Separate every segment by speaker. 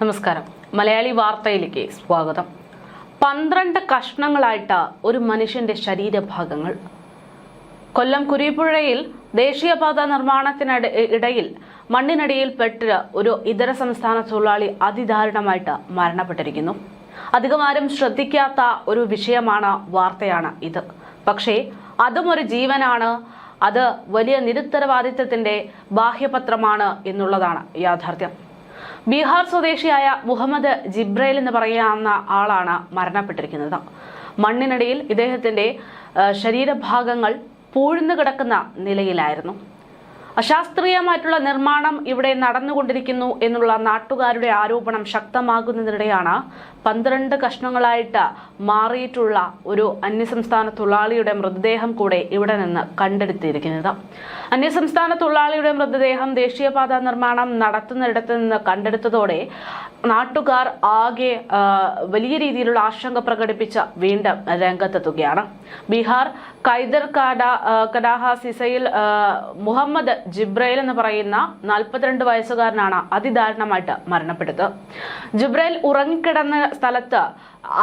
Speaker 1: നമസ്കാരം. മലയാളി വാർത്തയിലേക്ക് സ്വാഗതം. പന്ത്രണ്ട് കഷ്ണങ്ങളായിട്ട ഒരു മനുഷ്യന്റെ ശരീരഭാഗങ്ങൾ. കൊല്ലം കുരിപ്പുഴയിൽ ദേശീയപാത നിർമ്മാണത്തിനിട ഇടയിൽ മണ്ണിനടിയിൽ പെട്ട് ഒരു ഇതര സംസ്ഥാന തൊഴിലാളി അതിദാരുണമായിട്ട് മരണപ്പെട്ടിരിക്കുന്നു. അധികമാരും ശ്രദ്ധിക്കാത്ത ഒരു വിഷയമാണ് വാർത്തയാണ് ഇത്. പക്ഷേ അതും ഒരു ജീവനാണ്. അത് വലിയ നിരുത്തരവാദിത്വത്തിന്റെ ബാഹ്യപത്രമാണ് എന്നുള്ളതാണ് യാഥാർത്ഥ്യം. ബീഹാർ സ്വദേശിയായ മുഹമ്മദ് ജിബ്രൈൽ എന്ന് പറയാവുന്ന ആളാണ് മരണപ്പെട്ടിരിക്കുന്നത്. മണ്ണിനടിയിൽ ഇദ്ദേഹത്തിന്റെ ശരീരഭാഗങ്ങൾ പൂഴ്ന്നു കിടക്കുന്ന നിലയിലായിരുന്നു. അശാസ്ത്രീയമായിട്ടുള്ള നിർമ്മാണം ഇവിടെ നടന്നുകൊണ്ടിരിക്കുന്നു എന്നുള്ള നാട്ടുകാരുടെ ആരോപണം ശക്തമാകുന്നതിനിടെയാണ് പന്ത്രണ്ട് കഷ്ണങ്ങളായിട്ട് മാറിയിട്ടുള്ള ഒരു അന്യസംസ്ഥാന തൊഴിലാളിയുടെ മൃതദേഹം കൂടെ ഇവിടെ നിന്ന് കണ്ടെടുത്തിരിക്കുന്നത്. അന്യസംസ്ഥാന തൊഴിലാളിയുടെ മൃതദേഹം ദേശീയപാത നിർമ്മാണം നടത്തുന്നിടത്ത് നിന്ന് കണ്ടെടുത്തതോടെ നാട്ടുകാർ ആകെ വലിയ രീതിയിലുള്ള ആശങ്ക പ്രകടിപ്പിച്ച വീണ്ടും രംഗത്തെത്തുകയാണ്. ബീഹാർ കൈദർ കാഡ ആ, കഡാഹ സിസയിൽ മുഹമ്മദ് ജിബ്രൈൽ എന്ന് പറയുന്ന നാൽപ്പത്തിരണ്ട് വയസ്സുകാരനാണ് അതിദാരുണമായിട്ട് മരണപ്പെട്ടത് ജിബ്രൈൽ ഉറങ്ങിക്കിടന്ന സ്ഥലത്ത്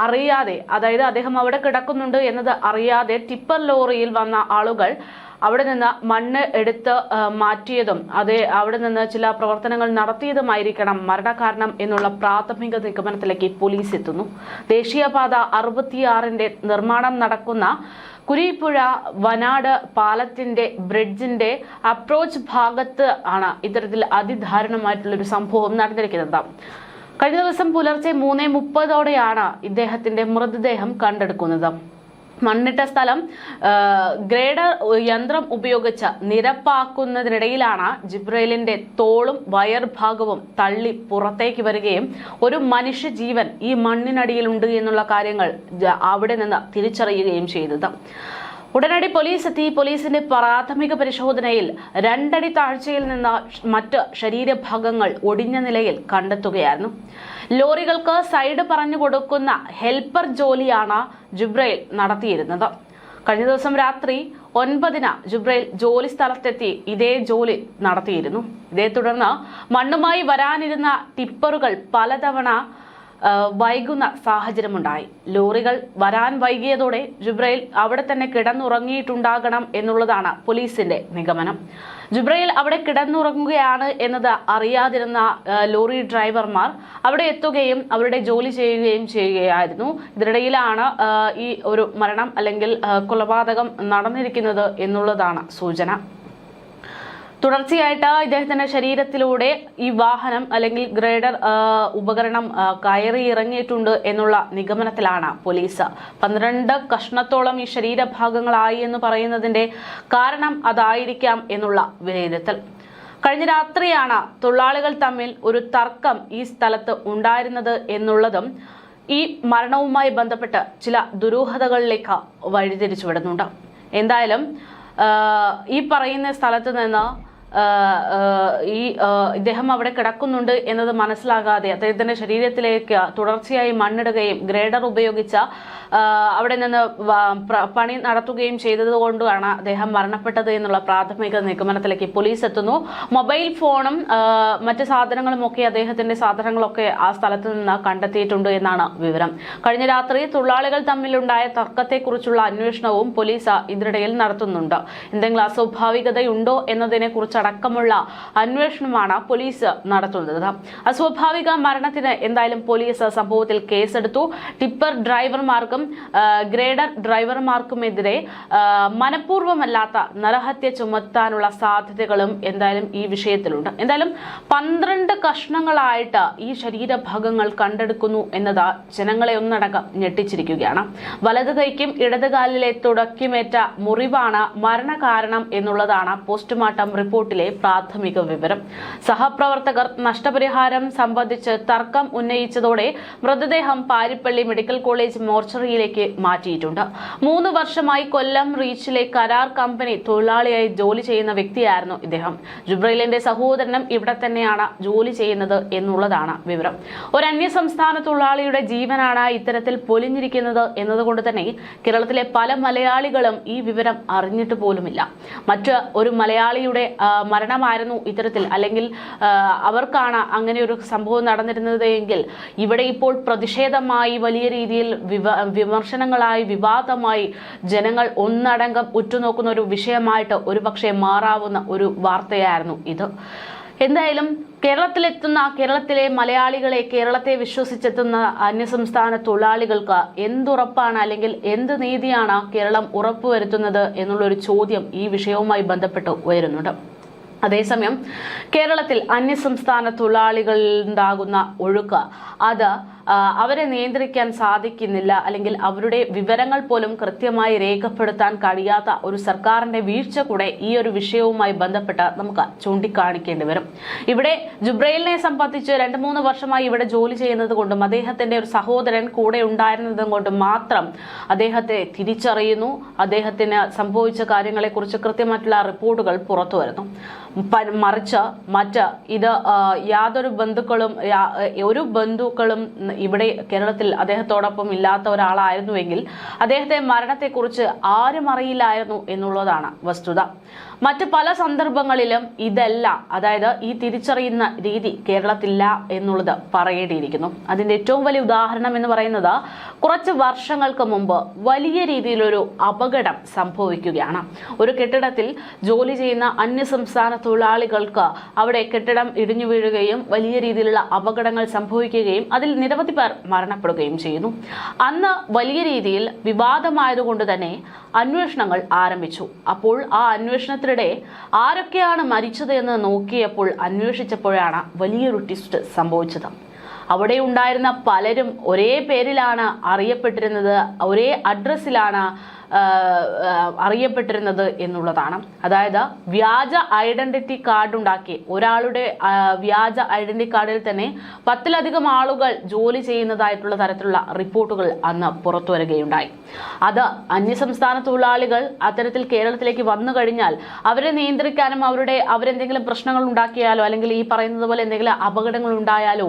Speaker 1: അറിയാതെ അതായത് അദ്ദേഹം അവിടെ കിടക്കുന്നുണ്ട് എന്നത് അറിയാതെ ടിപ്പർ ലോറിയിൽ വന്ന ആളുകൾ അവിടെ നിന്ന് മണ്ണ് എടുത്ത് മാറ്റിയതും അതേ അവിടെ നിന്ന് ചില പ്രവർത്തനങ്ങൾ നടത്തിയതുമായിരിക്കണം മരണകാരണം എന്നുള്ള പ്രാഥമിക നിഗമനത്തിലേക്ക് പോലീസ് എത്തുന്നു. ദേശീയപാത അറുപത്തിയാറിന്റെ നിർമ്മാണം നടക്കുന്ന കുരിപ്പുഴ വനാട് പാലത്തിന്റെ ബ്രിഡ്ജിന്റെ അപ്രോച്ച് ഭാഗത്ത് ആണ് ഇത്തരത്തിൽ അതിദാരുണമായിട്ടുള്ളൊരു സംഭവം നടന്നിരിക്കുന്നത്. കഴിഞ്ഞ ദിവസം പുലർച്ചെ മൂന്നേ മുപ്പതോടെയാണ് ഇദ്ദേഹത്തിന്റെ മൃതദേഹം കണ്ടെടുക്കുന്നത്. മണ്ണിട്ട സ്ഥലം ഗ്രേഡർ യന്ത്രം ഉപയോഗിച്ച് നിരപ്പാക്കുന്നതിനിടയിലാണ് ജിബ്രൈലിന്റെ തോളും വയർ ഭാഗവും തള്ളി പുറത്തേക്ക് വരികയും ഒരു മനുഷ്യ ജീവൻ ഈ മണ്ണിനടിയിലുണ്ട് എന്നുള്ള കാര്യങ്ങൾ അവിടെ നിന്ന് തിരിച്ചറിയുകയും ചെയ്തത്. ഉടനടി പോലീസ് എത്തി. പോലീസിന്റെ പ്രാഥമിക പരിശോധനയിൽ രണ്ടടി താഴ്ചയിൽ നിന്ന് മറ്റ് ശരീരഭാഗങ്ങൾ ഒടിഞ്ഞ നിലയിൽ കണ്ടെത്തുകയായിരുന്നു. ലോറികൾക്ക് സൈഡ് പറഞ്ഞു കൊടുക്കുന്ന ഹെൽപ്പർ ജോലിയാണ് ജുബ്രയിൽ നടത്തിയിരുന്നത്. കഴിഞ്ഞ ദിവസം രാത്രി ഒൻപതിന് ജുബ്രയിൽ ജോലി സ്ഥലത്തെത്തി ഇതേ ജോലി നടത്തിയിരുന്നു. ഇതേ തുടർന്ന് മണ്ണുമായി വരാനിരുന്ന ടിപ്പറുകൾ പലതവണ വൈകുന്ന സാഹചര്യമുണ്ടായി. ലോറികൾ വരാൻ വൈകിയതോടെ ജുബ്രയിൽ അവിടെ തന്നെ കിടന്നുറങ്ങിയിട്ടുണ്ടാകണം എന്നുള്ളതാണ് പോലീസിന്റെ നിഗമനം. ജുബ്രയിൽ അവിടെ കിടന്നുറങ്ങുകയാണ് എന്നത് അറിയാതിരുന്ന ലോറി ഡ്രൈവർമാർ അവിടെ എത്തുകയും അവരുടെ ജോലി ചെയ്യുകയും ചെയ്യുകയായിരുന്നു. ഇതിനിടയിലാണ് ഈ ഒരു മരണം അല്ലെങ്കിൽ കൊലപാതകം നടന്നിരിക്കുന്നത് എന്നുള്ളതാണ് സൂചന. തുടർച്ചയായിട്ട് ഇദ്ദേഹത്തിന്റെ ശരീരത്തിലൂടെ ഈ വാഹനം അല്ലെങ്കിൽ ഗ്രേഡർ ഉപകരണം കയറി ഇറങ്ങിയിട്ടുണ്ട് എന്നുള്ള നിഗമനത്തിലാണ് പോലീസ്. പന്ത്രണ്ട് കഷ്ണത്തോളം ഈ ശരീരഭാഗങ്ങളായി എന്ന് പറയുന്നതിന്റെ കാരണം അതായിരിക്കാം എന്നുള്ള വിലയിരുത്തൽ. കഴിഞ്ഞ രാത്രിയാണ് തൊഴിലാളികൾ തമ്മിൽ ഒരു തർക്കം ഈ സ്ഥലത്ത് ഉണ്ടായിരുന്നത് എന്നുള്ളതും ഈ മരണവുമായി ബന്ധപ്പെട്ട് ചില ദുരൂഹതകളിലേക്ക് വഴിതിരിച്ചു വിടുന്നുണ്ട് എന്തായാലും ഈ പറയുന്ന സ്ഥലത്ത് നിന്ന് ഈ ഇദ്ദേഹം അവിടെ കിടക്കുന്നുണ്ട് എന്നത് മനസ്സിലാകാതെ അദ്ദേഹത്തിന്റെ ശരീരത്തിലേക്ക് തുടർച്ചയായി മണ്ണിടുകയും ഗ്രേഡർ ഉപയോഗിച്ച അവിടെ നിന്ന് പണി നടത്തുകയും ചെയ്തതുകൊണ്ടാണ് അദ്ദേഹം മരണപ്പെട്ടത് എന്നുള്ള പ്രാഥമിക നിഗമനത്തിലേക്ക് പോലീസ് എത്തുന്നു. മൊബൈൽ ഫോണും മറ്റ് സാധനങ്ങളും ഒക്കെ അദ്ദേഹത്തിന്റെ സാധനങ്ങളൊക്കെ ആ സ്ഥലത്ത് നിന്ന് കണ്ടെത്തിയിട്ടുണ്ട് എന്നാണ് വിവരം. കഴിഞ്ഞ രാത്രി തൊഴിലാളികൾ തമ്മിലുണ്ടായ തർക്കത്തെക്കുറിച്ചുള്ള അന്വേഷണവും പോലീസ് ഇതിനിടയിൽ നടത്തുന്നുണ്ട്. എന്തെങ്കിലും അസ്വാഭാവികതയുണ്ടോ എന്നതിനെ കുറിച്ചടക്കമുള്ള അന്വേഷണമാണ് പോലീസ് നടത്തുന്നത്. അസ്വാഭാവിക മരണത്തിന് എന്തായാലും പോലീസ് സംഭവത്തിൽ കേസെടുത്തു. ടിപ്പർ ഡ്രൈവർമാർക്കും ഗ്രേഡർ ഡ്രൈവർമാർക്കുമെതിരെ മനഃപൂർവമല്ലാത്ത നരഹത്യ ചുമത്താനുള്ള സാധ്യതകളും എന്തായാലും ഈ വിഷയത്തിലുണ്ട്. എന്തായാലും പന്ത്രണ്ട് കഷ്ണങ്ങളായിട്ട് ഈ ശരീരഭാഗങ്ങൾ കണ്ടെടുക്കുന്നു എന്നത് ജനങ്ങളെ ഒന്നടങ്കം ഞെട്ടിച്ചിരിക്കുകയാണ്. വലത് കൈക്കും ഇടത് കാലിലെ തുടക്കിമേറ്റ മുറിവാണ് മരണകാരണം എന്നുള്ളതാണ് പോസ്റ്റ്മോർട്ടം റിപ്പോർട്ടിലെ പ്രാഥമിക വിവരം. സഹപ്രവർത്തകർ നഷ്ടപരിഹാരം സംബന്ധിച്ച് തർക്കം ഉന്നയിച്ചതോടെ മൃതദേഹം പാരിപ്പള്ളി മെഡിക്കൽ കോളേജ് മോർച്ചറിയിലേക്ക് മാറ്റിയിട്ടുണ്ട്. മൂന്ന് വർഷമായി കൊല്ലം റീച്ചിലെ കരാർ കമ്പനി തൊഴിലാളിയായി ജോലി ചെയ്യുന്ന വ്യക്തിയായിരുന്നു ഇദ്ദേഹം. ജുബ്രൈലിന്റെ സഹോദരനും ഇവിടെ തന്നെയാണ് ജോലി ചെയ്യുന്നത് എന്നുള്ളതാണ് വിവരം. ഒരു അന്യ സംസ്ഥാന തൊഴിലാളിയുടെ ജീവനാണ് ഇത്തരത്തിൽ പൊലിഞ്ഞിരിക്കുന്നത് എന്നതുകൊണ്ട് തന്നെ കേരളത്തിലെ പല മലയാളികളും ഈ വിവരം അറിഞ്ഞിട്ട് പോലുമില്ല. മറ്റ് ഒരു മലയാളിയുടെ മരണമായിരുന്നു ഇത്തരത്തിൽ. അല്ലെങ്കിൽ അവർക്കാണ് അങ്ങനെ ഒരു സംഭവം നടന്നിരുന്നത് എങ്കിൽ ഇവിടെ ഇപ്പോൾ പ്രതിഷേധമായി വലിയ രീതിയിൽ വിമർശനങ്ങളായി വിവാദമായി ജനങ്ങൾ ഒന്നടങ്കം ഉറ്റുനോക്കുന്ന ഒരു വിഷയമായിട്ട് ഒരുപക്ഷെ മാറാവുന്ന ഒരു വാർത്തയായിരുന്നു ഇത്. എന്തായാലും കേരളത്തിലെത്തുന്ന കേരളത്തിലെ മലയാളികളെ കേരളത്തെ വിശ്വസിച്ചെത്തുന്ന അന്യസംസ്ഥാന തൊഴിലാളികൾക്ക് എന്തുറപ്പാണ് അല്ലെങ്കിൽ എന്ത് നീതിയാണ് കേരളം ഉറപ്പുവരുത്തുന്നത് എന്നുള്ളൊരു ചോദ്യം ഈ വിഷയവുമായി ബന്ധപ്പെട്ട് ഉയരുന്നുണ്ട്. അതേസമയം കേരളത്തിൽ അന്യസംസ്ഥാന തൊഴിലാളികളിൽ ഉണ്ടാകുന്ന ഒഴുക്ക് അത് അവരെ നിയന്ത്രിക്കാൻ സാധിക്കുന്നില്ല. അല്ലെങ്കിൽ അവരുടെ വിവരങ്ങൾ പോലും കൃത്യമായി രേഖപ്പെടുത്താൻ കഴിയാത്ത ഒരു സർക്കാരിന്റെ വീഴ്ച കൂടെ ഈ ഒരു വിഷയവുമായി ബന്ധപ്പെട്ട് നമുക്ക് ചൂണ്ടിക്കാണിക്കേണ്ടി വരും. ഇവിടെ ജുബ്രൈലിനെ സംബന്ധിച്ച് രണ്ട് മൂന്ന് വർഷമായി ഇവിടെ ജോലി ചെയ്യുന്നത് കൊണ്ടും അദ്ദേഹത്തിന്റെ ഒരു സഹോദരൻ കൂടെ ഉണ്ടായിരുന്നതും കൊണ്ടും മാത്രം അദ്ദേഹത്തെ തിരിച്ചറിയുന്നു. അദ്ദേഹത്തിന് സംഭവിച്ച കാര്യങ്ങളെക്കുറിച്ച് കൃത്യമായിട്ടുള്ള റിപ്പോർട്ടുകൾ പുറത്തു വരുന്നു. മറിച്ച് മറ്റ് ഇത് യാതൊരു ബന്ധുക്കളും ഒരു ബന്ധുക്കളും ഇവിടെ കേരളത്തിൽ അദ്ദേഹത്തോടൊപ്പം ഇല്ലാത്ത ഒരാളായിരുന്നുവെങ്കിൽ അദ്ദേഹത്തെ മരണത്തെക്കുറിച്ച് ആരും അറിയില്ലായിരുന്നു എന്നുള്ളതാണ് വസ്തുത. മറ്റ് പല സന്ദർഭങ്ങളിലും ഇതല്ല അതായത് ഈ തിരിച്ചറിയുന്ന രീതി കേരളത്തില്ല എന്നുള്ളത് പറയേണ്ടിയിരിക്കുന്നു. അതിന്റെ ഏറ്റവും വലിയ ഉദാഹരണം എന്ന് പറയുന്നത് കുറച്ച് വർഷങ്ങൾക്ക് മുമ്പ് വലിയ രീതിയിലൊരു അപകടം സംഭവിക്കുകയാണ്. ഒരു കെട്ടിടത്തിൽ ജോലി ചെയ്യുന്ന അന്യസംസ്ഥാന തൊഴിലാളികൾക്ക് അവിടെ കെട്ടിടം ഇടിഞ്ഞു വീഴുകയും വലിയ രീതിയിലുള്ള അപകടങ്ങൾ സംഭവിക്കുകയും അതിൽ നിരവധി പേർ മരണപ്പെടുകയും ചെയ്യുന്നു. അന്ന് വലിയ രീതിയിൽ വിവാദമായതുകൊണ്ട് തന്നെ അന്വേഷണങ്ങൾ ആരംഭിച്ചു. അപ്പോൾ ആ അന്വേഷണത്തിനിടെ ആരൊക്കെയാണ് മരിച്ചത് എന്ന് നോക്കിയപ്പോൾ അന്വേഷിച്ചപ്പോഴാണ് വലിയൊരു ട്വിസ്റ്റ് സംഭവിച്ചത്. അവിടെ ഉണ്ടായിരുന്ന പലരും ഒരേ പേരിലാണ് അറിയപ്പെട്ടിരുന്നത് ഒരേ അഡ്രസ്സിലാണ് അറിയപ്പെട്ടിരുന്നത് എന്നുള്ളതാണ്. അതായത് വ്യാജ ഐഡന്റിറ്റി കാർഡ് ഉണ്ടാക്കി ഒരാളുടെ വ്യാജ ഐഡന്റിറ്റി കാർഡിൽ തന്നെ പത്തിലധികം ആളുകൾ ജോലി ചെയ്യുന്നതായിട്ടുള്ള തരത്തിലുള്ള റിപ്പോർട്ടുകൾ അന്ന് പുറത്തു വരികയുണ്ടായി. അത് അന്യസംസ്ഥാന തൊഴിലാളികൾ അത്തരത്തിൽ കേരളത്തിലേക്ക് വന്നു കഴിഞ്ഞാൽ അവരെ നിയന്ത്രിക്കാനും അവരുടെ അവരെന്തെങ്കിലും പ്രശ്നങ്ങൾ ഉണ്ടാക്കിയാലോ അല്ലെങ്കിൽ ഈ പറയുന്നത് പോലെ എന്തെങ്കിലും അപകടങ്ങൾ ഉണ്ടായാലോ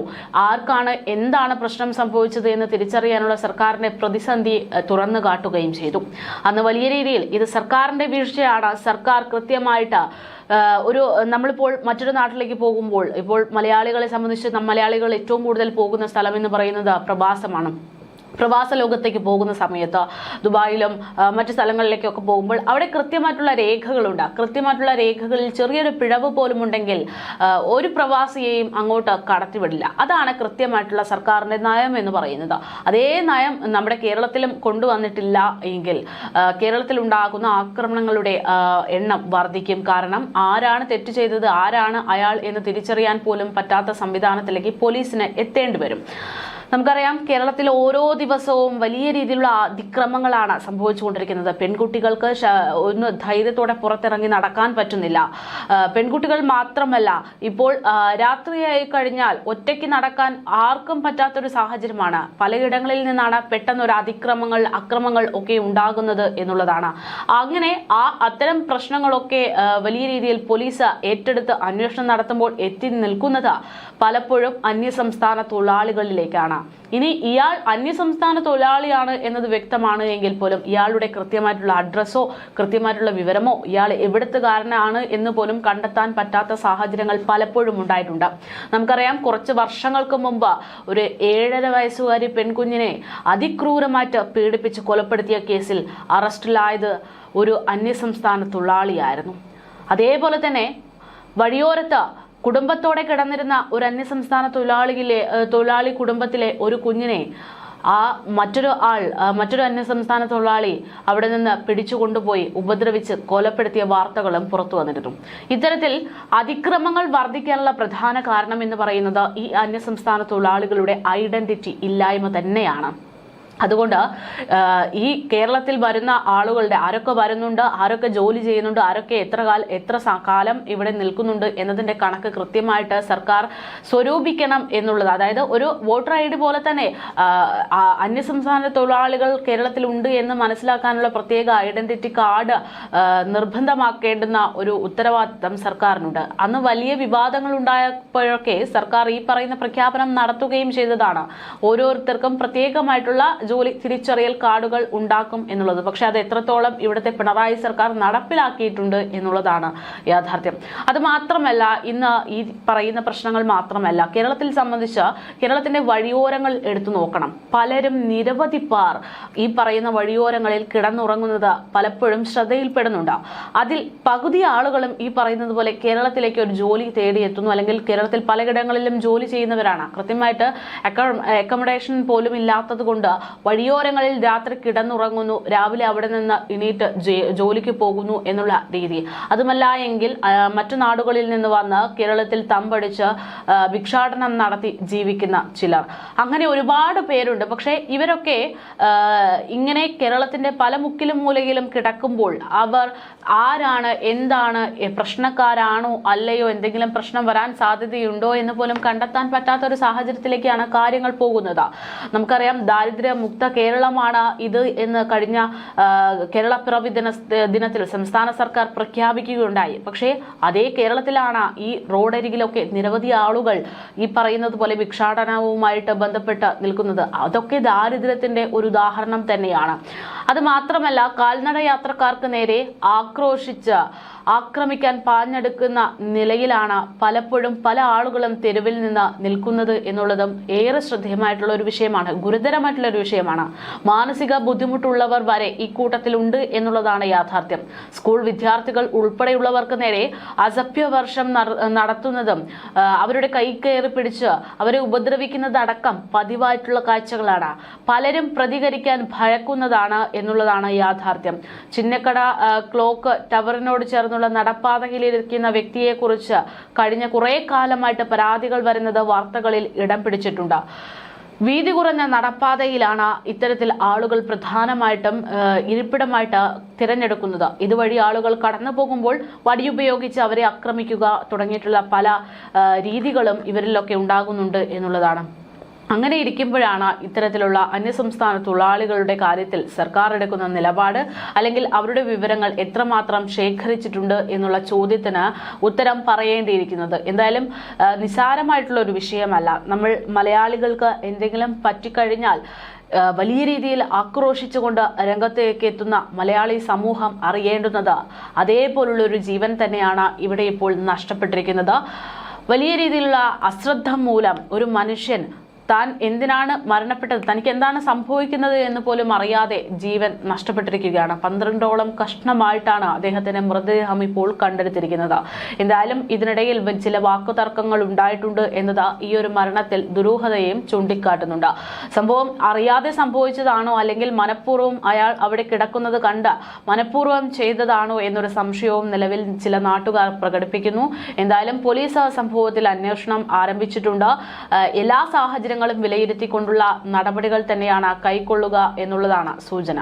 Speaker 1: ആർക്കാണ് എന്താണ് പ്രശ്നം സംഭവിച്ചത് എന്ന് തിരിച്ചറിയാനുള്ള സർക്കാരിന്റെ പ്രതിസന്ധി തുറന്നു കാട്ടുകയും ചെയ്തു. അന്ന് വലിയ രീതിയിൽ ഇത് സർക്കാരിന്റെ വീഴ്ചയാണ്. സർക്കാർ കൃത്യമായിട്ട് ഒരു നമ്മളിപ്പോൾ മറ്റൊരു നാട്ടിലേക്ക് പോകുമ്പോൾ ഇപ്പോൾ മലയാളികളെ സംബന്ധിച്ച് മലയാളികൾ ഏറ്റവും കൂടുതൽ പോകുന്ന സ്ഥലം എന്ന് പറയുന്നത് പ്രവാസമാണ്. പ്രവാസ ലോകത്തേക്ക് പോകുന്ന സമയത്ത് ദുബായിലും മറ്റു സ്ഥലങ്ങളിലേക്കൊക്കെ പോകുമ്പോൾ അവിടെ കൃത്യമായിട്ടുള്ള രേഖകളുണ്ട്. കൃത്യമായിട്ടുള്ള രേഖകളിൽ ചെറിയൊരു പിഴവ് പോലും ഉണ്ടെങ്കിൽ ഒരു പ്രവാസിയെയും അങ്ങോട്ട് കടത്തിവിടില്ല. അതാണ് കൃത്യമായിട്ടുള്ള സർക്കാരിന്റെ നയം എന്ന് പറയുന്നത്. അതേ നയം നമ്മുടെ കേരളത്തിലും കൊണ്ടുവന്നിട്ടില്ല എങ്കിൽ കേരളത്തിൽ ഉണ്ടാകുന്ന ആക്രമണങ്ങളുടെ എണ്ണം വർദ്ധിക്കും. കാരണം ആരാണ് തെറ്റ് ചെയ്തത് ആരാണ് അയാൾ എന്ന് തിരിച്ചറിയാൻ പോലും പറ്റാത്ത സംവിധാനത്തിലേക്ക് പോലീസിന് എത്തേണ്ടി വരും. നമുക്കറിയാം കേരളത്തിൽ ഓരോ ദിവസവും വലിയ രീതിയിലുള്ള അതിക്രമങ്ങളാണ് സംഭവിച്ചുകൊണ്ടിരിക്കുന്നത്. പെൺകുട്ടികൾക്ക് ഒന്ന് ധൈര്യത്തോടെ പുറത്തിറങ്ങി നടക്കാൻ പറ്റുന്നില്ല. പെൺകുട്ടികൾ മാത്രമല്ല ഇപ്പോൾ രാത്രിയായി കഴിഞ്ഞാൽ ഒറ്റയ്ക്ക് നടക്കാൻ ആർക്കും പറ്റാത്തൊരു സാഹചര്യമാണ്. പലയിടങ്ങളിൽ നിന്നാണ് പെട്ടെന്ന് ഒരു അതിക്രമങ്ങൾ അക്രമങ്ങൾ ഒക്കെ ഉണ്ടാകുന്നത് എന്നുള്ളതാണ്. അങ്ങനെ ആ അത്തരം പ്രശ്നങ്ങളൊക്കെ വലിയ രീതിയിൽ പോലീസ് ഏറ്റെടുത്ത് അന്വേഷണം നടത്തുമ്പോൾ എത്തി നിൽക്കുന്നത് പലപ്പോഴും അന്യസംസ്ഥാന തൊഴിലാളികളിലേക്കാണ്. ഇനി ഇയാൾ അന്യസംസ്ഥാന തൊഴിലാളിയാണ് എന്നത് വ്യക്തമാണ് എങ്കിൽ പോലും ഇയാളുടെ കൃത്യമായിട്ടുള്ള അഡ്രസ്സോ കൃത്യമായിട്ടുള്ള വിവരമോ ഇയാൾ എവിടത്തുകാരനാണ് എന്ന് പോലും കണ്ടെത്താൻ പറ്റാത്ത സാഹചര്യങ്ങൾ പലപ്പോഴും ഉണ്ടായിട്ടുണ്ട്. നമുക്കറിയാം കുറച്ച് വർഷങ്ങൾക്ക് മുമ്പ് ഒരു ഏഴര വയസ്സുകാരി പെൺകുഞ്ഞിനെ അതിക്രൂരമായിട്ട് പീഡിപ്പിച്ച് കൊലപ്പെടുത്തിയ കേസിൽ അറസ്റ്റിലായത് ഒരു അന്യസംസ്ഥാന തൊഴിലാളിയായിരുന്നു. അതേപോലെ തന്നെ വഴിയോരത്ത് കുടുംബത്തോടെ കിടന്നിരുന്ന ഒരു അന്യസംസ്ഥാന തൊഴിലാളിയിലെ തൊഴിലാളി കുടുംബത്തിലെ ഒരു കുഞ്ഞിനെ ആ മറ്റൊരു ആൾ മറ്റൊരു അന്യസംസ്ഥാന തൊഴിലാളി അവിടെ നിന്ന് പിടിച്ചു കൊണ്ടുപോയി ഉപദ്രവിച്ച് കൊലപ്പെടുത്തിയ വാർത്തകളും പുറത്തു വന്നിരുന്നു. ഇത്തരത്തിൽ അതിക്രമങ്ങൾ വർദ്ധിക്കാനുള്ള പ്രധാന കാരണം എന്ന് പറയുന്നത് ഈ അന്യസംസ്ഥാന തൊഴിലാളികളുടെ ഐഡന്റിറ്റി ഇല്ലായ്മ തന്നെയാണ്. അതുകൊണ്ട് ഈ കേരളത്തിൽ വരുന്ന ആളുകളുടെ ആരൊക്കെ വരുന്നുണ്ട് ആരൊക്കെ ജോലി ചെയ്യുന്നുണ്ട് ആരൊക്കെ എത്ര കാല എത്ര കാലം ഇവിടെ നിൽക്കുന്നുണ്ട് എന്നതിന്റെ കണക്ക് കൃത്യമായിട്ട് സർക്കാർ സ്വരൂപിക്കണം എന്നുള്ളത്. അതായത് ഒരു വോട്ടർ ഐ ഡി പോലെ തന്നെ അന്യസംസ്ഥാന തൊഴിലാളികൾ കേരളത്തിലുണ്ട് എന്ന് മനസ്സിലാക്കാനുള്ള പ്രത്യേക ഐഡന്റിറ്റി കാർഡ് നിർബന്ധമാക്കേണ്ടുന്ന ഒരു ഉത്തരവാദിത്തം സർക്കാരിനുണ്ട്. അന്ന് വലിയ വിവാദങ്ങൾ ഉണ്ടായപ്പോഴൊക്കെ സർക്കാർ ഈ പറയുന്ന പ്രഖ്യാപനം നടത്തുകയും ചെയ്തതാണ്. ഓരോരുത്തർക്കും പ്രത്യേകമായിട്ടുള്ള ജോലി തിരിച്ചറിയൽ കാർഡുകൾ ഉണ്ടാക്കും എന്നുള്ളത്. പക്ഷെ അത് എത്രത്തോളം ഇവിടുത്തെ പിണറായി സർക്കാർ നടപ്പിലാക്കിയിട്ടുണ്ട് എന്നുള്ളതാണ് യാഥാർത്ഥ്യം. അത് മാത്രമല്ല ഇന്ന് ഈ പറയുന്ന പ്രശ്നങ്ങൾ മാത്രമല്ല കേരളത്തിൽ സംബന്ധിച്ച് കേരളത്തിന്റെ വഴിയോരങ്ങൾ എടുത്തു നോക്കണം. പലരും നിരവധി പാർ ഈ പറയുന്ന വഴിയോരങ്ങളിൽ കിടന്നുറങ്ങുന്നത് പലപ്പോഴും ശ്രദ്ധയിൽപ്പെടുന്നുണ്ട്. അതിൽ പകുതി ആളുകളും ഈ പറയുന്നത് പോലെ കേരളത്തിലേക്ക് ഒരു ജോലി തേടി എത്തുന്നു അല്ലെങ്കിൽ കേരളത്തിൽ പലയിടങ്ങളിലും ജോലി ചെയ്യുന്നവരാണ്. കൃത്യമായിട്ട് അക്കോമഡേഷൻ പോലും ഇല്ലാത്തത് കൊണ്ട് വഴിയോരങ്ങളിൽ രാത്രി കിടന്നുറങ്ങുന്നു. രാവിലെ അവിടെ നിന്ന് എണീറ്റ് ജോലിക്ക് പോകുന്നു എന്നുള്ള രീതി. അതുമല്ല എങ്കിൽ മറ്റു നാടുകളിൽ നിന്ന് വന്ന് കേരളത്തിൽ തമ്പടിച്ച് ഭിക്ഷാടനം നടത്തി ജീവിക്കുന്ന ചിലർ. അങ്ങനെ ഒരുപാട് പേരുണ്ട്. പക്ഷേ ഇവരൊക്കെ ഇങ്ങനെ കേരളത്തിന്റെ പല മുക്കിലും മൂലയിലും കിടക്കുമ്പോൾ അവർ ആരാണ് എന്താണ് പ്രശ്നക്കാരാണോ അല്ലയോ എന്തെങ്കിലും പ്രശ്നം വരാൻ സാധ്യതയുണ്ടോ എന്ന് പോലും കണ്ടെത്താൻ പറ്റാത്ത ഒരു സാഹചര്യത്തിലേക്കാണ് കാര്യങ്ങൾ പോകുന്നത്. നമുക്കറിയാം ദാരിദ്ര്യമുക്ത കേരളമാണ് ഇത് എന്ന് കഴിഞ്ഞ കേരള പിറവി ദിന ദിനത്തിൽ സംസ്ഥാന സർക്കാർ പ്രഖ്യാപിക്കുകയുണ്ടായി. പക്ഷേ അതേ കേരളത്തിലാണ് ഈ റോഡരികിലൊക്കെ നിരവധി ആളുകൾ ഈ പറയുന്നത് പോലെ ഭിക്ഷാടനവുമായിട്ട് ബന്ധപ്പെട്ട് നിൽക്കുന്നത്. അതൊക്കെ ദാരിദ്ര്യത്തിന്റെ ഒരു ഉദാഹരണം തന്നെയാണ്. അത് മാത്രമല്ല കാൽനട യാത്രക്കാർക്ക് നേരെ ആക്രോശിച്ച് ആക്രമിക്കാൻ പാഞ്ഞെടുക്കുന്ന നിലയിലാണ് പലപ്പോഴും പല ആളുകളും തെരുവിൽ നിന്ന് നിൽക്കുന്നത് എന്നുള്ളതും ഏറെ ശ്രദ്ധേയമായിട്ടുള്ള ഒരു വിഷയമാണ് ഗുരുതരമായിട്ടുള്ള ഒരു വിഷയമാണ്. മാനസിക ബുദ്ധിമുട്ടുള്ളവർ വരെ ഈ കൂട്ടത്തിലുണ്ട് എന്നുള്ളതാണ് യാഥാർത്ഥ്യം. സ്കൂൾ വിദ്യാർത്ഥികൾ ഉൾപ്പെടെയുള്ളവർക്ക് നേരെ അസഭ്യവർഷം നട- നടത്തുന്നതും അവരുടെ കൈ കയറി പിടിച്ച് അവരെ ഉപദ്രവിക്കുന്നതടക്കം പതിവായിട്ടുള്ള കാഴ്ചകളാണ്. പലരും പ്രതികരിക്കാൻ ഭയക്കുന്നതാണ് എന്നുള്ളതാണ് യാഥാർത്ഥ്യം. ചിന്നക്കട ക്ലോക്ക് ടവറിനോട് ചേർന്നുള്ള നടപ്പാതയിലിരിക്കുന്ന വ്യക്തിയെക്കുറിച്ച് കഴിഞ്ഞ കുറേ കാലമായിട്ട് പരാതികൾ വരുന്നത് വാർത്തകളിൽ ഇടം പിടിച്ചിട്ടുണ്ട്. വീതി കുറഞ്ഞ നടപ്പാതയിലാണ് ഇത്തരത്തിൽ ആളുകൾ പ്രധാനമായിട്ടും ഇരിപ്പിടമായിട്ട് തിരഞ്ഞെടുക്കുന്നത്. ഇതുവഴി ആളുകൾ കടന്നു പോകുമ്പോൾ വടിയുപയോഗിച്ച് അവരെ ആക്രമിക്കുക തുടങ്ങിയിട്ടുള്ള പല രീതികളും ഇവരിലൊക്കെ ഉണ്ടാകുന്നുണ്ട് എന്നുള്ളതാണ്. അങ്ങനെ ഇരിക്കുമ്പോഴാണ് ഇത്തരത്തിലുള്ള അന്യസംസ്ഥാന തൊഴിലാളികളുടെ കാര്യത്തിൽ സർക്കാർ എടുക്കുന്ന നിലപാട് അല്ലെങ്കിൽ അവരുടെ വിവരങ്ങൾ എത്രമാത്രം ശേഖരിച്ചിട്ടുണ്ട് എന്നുള്ള ചോദ്യത്തിന് ഉത്തരം പറയേണ്ടിയിരിക്കുന്നത്. എന്തായാലും നിസാരമായിട്ടുള്ള ഒരു വിഷയമല്ല. നമ്മൾ മലയാളികൾക്ക് എന്തെങ്കിലും പറ്റിക്കഴിഞ്ഞാൽ വലിയ രീതിയിൽ ആക്രോശിച്ചുകൊണ്ട് രംഗത്തേക്ക് എത്തുന്ന മലയാളി സമൂഹം അറിയേണ്ടുന്നത് അതേപോലുള്ള ഒരു ജീവൻ തന്നെയാണ് ഇവിടെ ഇപ്പോൾ നഷ്ടപ്പെട്ടിരിക്കുന്നത്. വലിയ രീതിയിലുള്ള അശ്രദ്ധ മൂലം ഒരു മനുഷ്യൻ താൻ എന്തിനാണ് മരണപ്പെട്ടത്? തനിക്ക് എന്താണ് സംഭവിക്കുന്നത് എന്ന് പോലും അറിയാതെ ജീവൻ നഷ്ടപ്പെട്ടിരിക്കുകയാണ്. പന്ത്രണ്ടോളം കഷ്ണമായിട്ടാണ് അദ്ദേഹത്തിന്റെ മൃതദേഹം ഇപ്പോൾ കണ്ടെടുത്തിരിക്കുന്നത്. എന്തായാലും ഇതിനിടയിൽ ചില വാക്കുതർക്കങ്ങൾ ഉണ്ടായിട്ടുണ്ട് എന്നത് ഈ ഒരു മരണത്തിൽ ദുരൂഹതയും ചൂണ്ടിക്കാട്ടുന്നുണ്ട്. സംഭവം അറിയാതെ സംഭവിച്ചതാണോ അല്ലെങ്കിൽ മനഃപൂർവം അയാൾ അവിടെ കിടക്കുന്നത് കണ്ട് മനഃപൂർവം ചെയ്തതാണോ എന്നൊരു സംശയവും നിലവിൽ ചില നാട്ടുകാർ പ്രകടിപ്പിക്കുന്നു. എന്തായാലും പോലീസ് സംഭവത്തിൽ അന്വേഷണം ആരംഭിച്ചിട്ടുണ്ട്. എല്ലാ എല്ലാ സാഹചര്യങ്ങളും വിലയിരുത്തിക്കൊണ്ടുള്ള നടപടികൾ തന്നെയാണ് കൈക്കൊള്ളുക എന്നുള്ളതാണ് സൂചന.